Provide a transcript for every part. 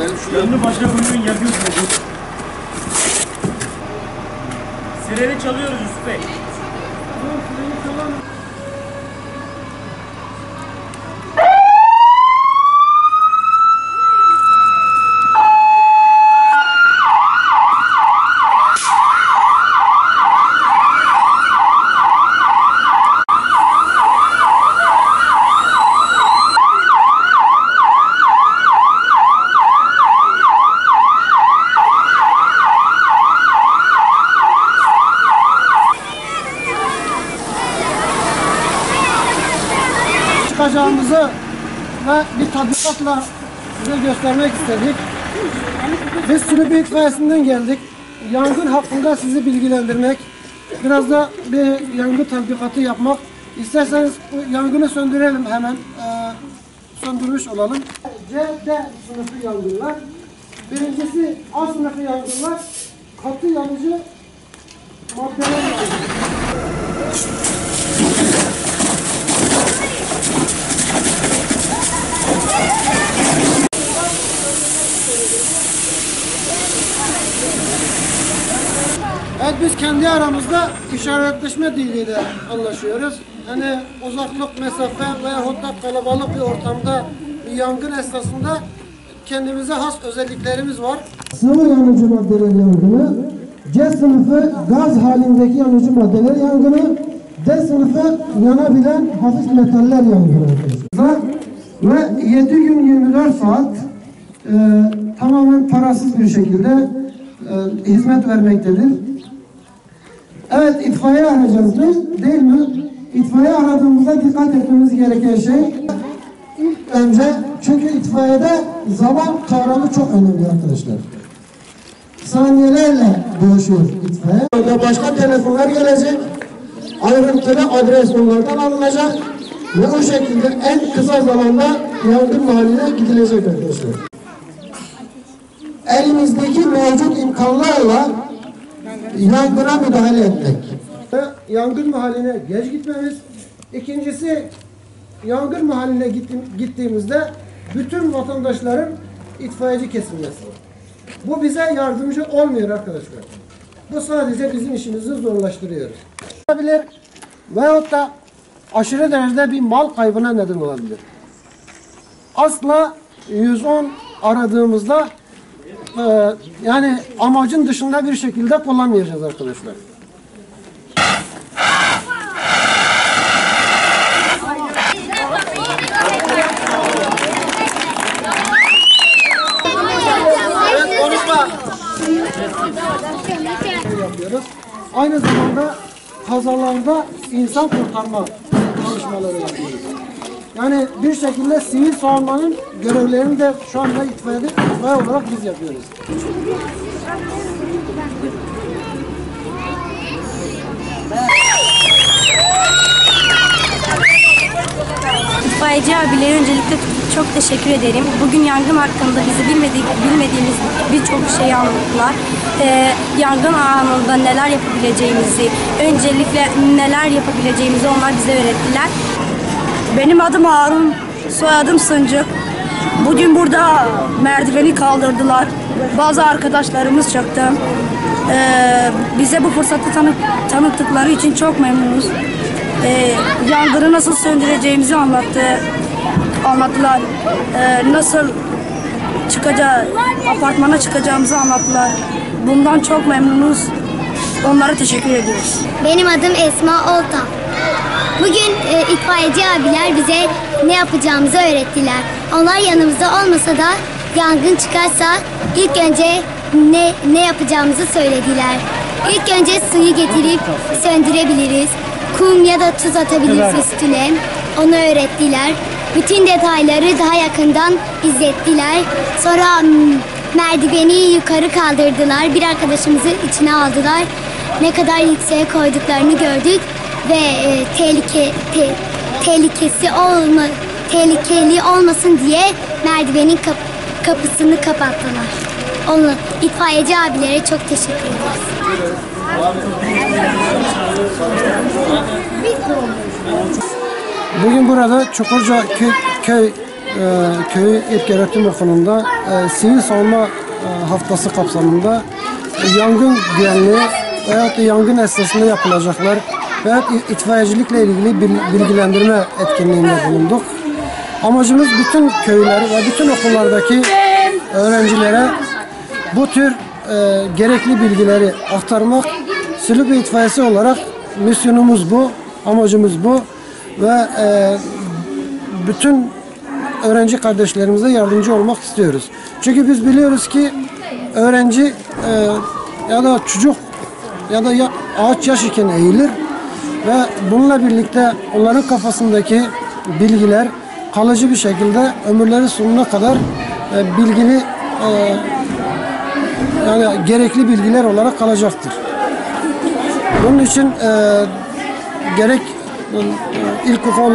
Benim şu Yanını başka kuyruğun yapıyorsunuz. Sireni çalıyoruz Yusuf Bey. Çıkacağımızı ve bir tatbikatla size göstermek istedik. Biz Sülübü itfaiyesinden geldik. Yangın hakkında sizi bilgilendirmek, biraz da bir yangın tatbikatı yapmak. İsterseniz yangını söndürelim hemen. Ee, söndürmüş olalım. C, D sınıfı yangınlar. Birincisi A sınıfı yangınlar. Katı yanıcı maddeler yangını. Evet biz kendi aramızda işaretleşme diliyle anlaşıyoruz. Hani uzaklık, mesafe veyahut da kalabalık bir ortamda bir yangın esnasında kendimize has özelliklerimiz var. Sıvı yanıcı maddeler yangını, C sınıfı gaz halindeki yanıcı maddeler yangını, D sınıfı yanabilen hafif metaller yangını. Ve 7 gün 24 saat e, tamamen parasız bir şekilde e, hizmet vermektedir. Evet itfaiye arayacağız değil, mi? İtfaiye aradığımızda dikkat etmemiz gereken şey ilk önce çünkü itfaiyede zaman kavramı çok önemli arkadaşlar. Saniyelerle değişiyor itfaiye. Başka telefonlar gelecek. Ayrıntılı adres onlardan alınacak. Ve o şekilde en kısa zamanda yangın mahalline gidilecek arkadaşlar. Elimizdeki mevcut imkanlarla yangına müdahale etmek. Yangın mahalline geç gitmemiz. İkincisi yangın mahalline gittiğimizde bütün vatandaşların itfaiyeci kesilmesi. Bu bize yardımcı olmuyor arkadaşlar. Bu sadece bizim işimizi zorlaştırıyor. Olabilir veyahut da aşırı derecede bir mal kaybına neden olabilir. Asla 110 aradığımızda e, yani amacın dışında bir şekilde kullanmayacağız arkadaşlar. Evet konuşma. yapıyoruz. Aynı zamanda kazalarda insan kurtarma çalışmaları yapıyoruz. Yani bir şekilde sivil savunmanın görevlerini de şu anda itfaiyede itfaiye olarak biz yapıyoruz. İtfaiyeci abilere öncelikle çok teşekkür ederim. Bugün yangın hakkında bizi bilmedik, bilmediğimiz birçok şeyi anlattılar. Ee, yangın anında neler yapabileceğimizi, öncelikle neler yapabileceğimizi onlar bize öğrettiler. Benim adım Harun, soyadım Sıncık. Bugün burada merdiveni kaldırdılar. Bazı arkadaşlarımız çıktı. Ee, bize bu fırsatı tanı tanıttıkları için çok memnunuz. Ee, yangını nasıl söndüreceğimizi anlattı, anlattılar. Ee, nasıl çıkacağı, apartmana çıkacağımızı anlattılar. Bundan çok memnunuz. Onlara teşekkür ediyoruz. Benim adım Esma Olta. Bugün e, itfaiyeci abiler bize ne yapacağımızı öğrettiler. Onlar yanımızda olmasa da yangın çıkarsa ilk önce ne ne yapacağımızı söylediler. İlk önce suyu getirip söndürebiliriz. Kum ya da tuz atabiliriz üstüne. Onu öğrettiler. Bütün detayları daha yakından izlettiler. Sonra merdiveni yukarı kaldırdılar. Bir arkadaşımızı içine aldılar. Ne kadar yükseğe koyduklarını gördük ve e, tehlike te- tehlikesi olma, tehlikeli olmasın diye merdivenin kap- kapısını kapattılar. Onu itfaiyeci abilere çok teşekkür ederiz. Bugün burada Çukurca köy, köy e, köyü ilk öğretim okulunda e, sivil savunma e, haftası kapsamında e, yangın güvenliği veyahut yangın esnasında yapılacaklar i- itfaiyecilikle ilgili bil- bilgilendirme etkinliğinde bulunduk. Amacımız bütün köyler ve bütün okullardaki öğrencilere bu tür e, gerekli bilgileri aktarmak. Silivri itfaiyesi olarak misyonumuz bu, amacımız bu ve e, bütün öğrenci kardeşlerimize yardımcı olmak istiyoruz. Çünkü biz biliyoruz ki öğrenci e, ya da çocuk ya da ya, ağaç yaş iken eğilir ve bununla birlikte onların kafasındaki bilgiler kalıcı bir şekilde ömürleri sonuna kadar e, bilgili e, yani gerekli bilgiler olarak kalacaktır. Bunun için e, gerek e, ilkokul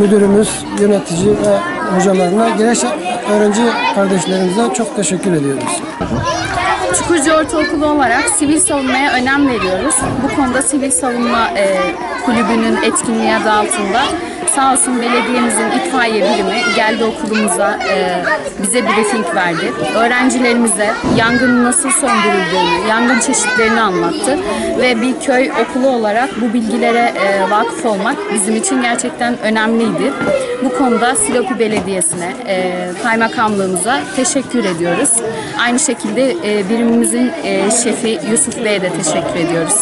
müdürümüz, yönetici ve hocalarına, gerekse öğrenci kardeşlerimize çok teşekkür ediyoruz. Çukurcu Ortaokulu olarak sivil savunmaya önem veriyoruz. Bu konuda sivil savunma e, kulübünün etkinliği adı altında sağ olsun belediyemizin itfaiye birimi geldi okulumuza e, bize briefing verdi. Öğrencilerimize yangının nasıl söndürüldüğünü, yangın çeşitlerini anlattı ve bir köy okulu olarak bu bilgilere e, vakıf olmak bizim için gerçekten önemliydi. Bu konuda Silopi Belediyesi'ne, e, kaymakamlığımıza teşekkür ediyoruz. Aynı şekilde e, birimimizin e, şefi Yusuf Bey'e de teşekkür ediyoruz.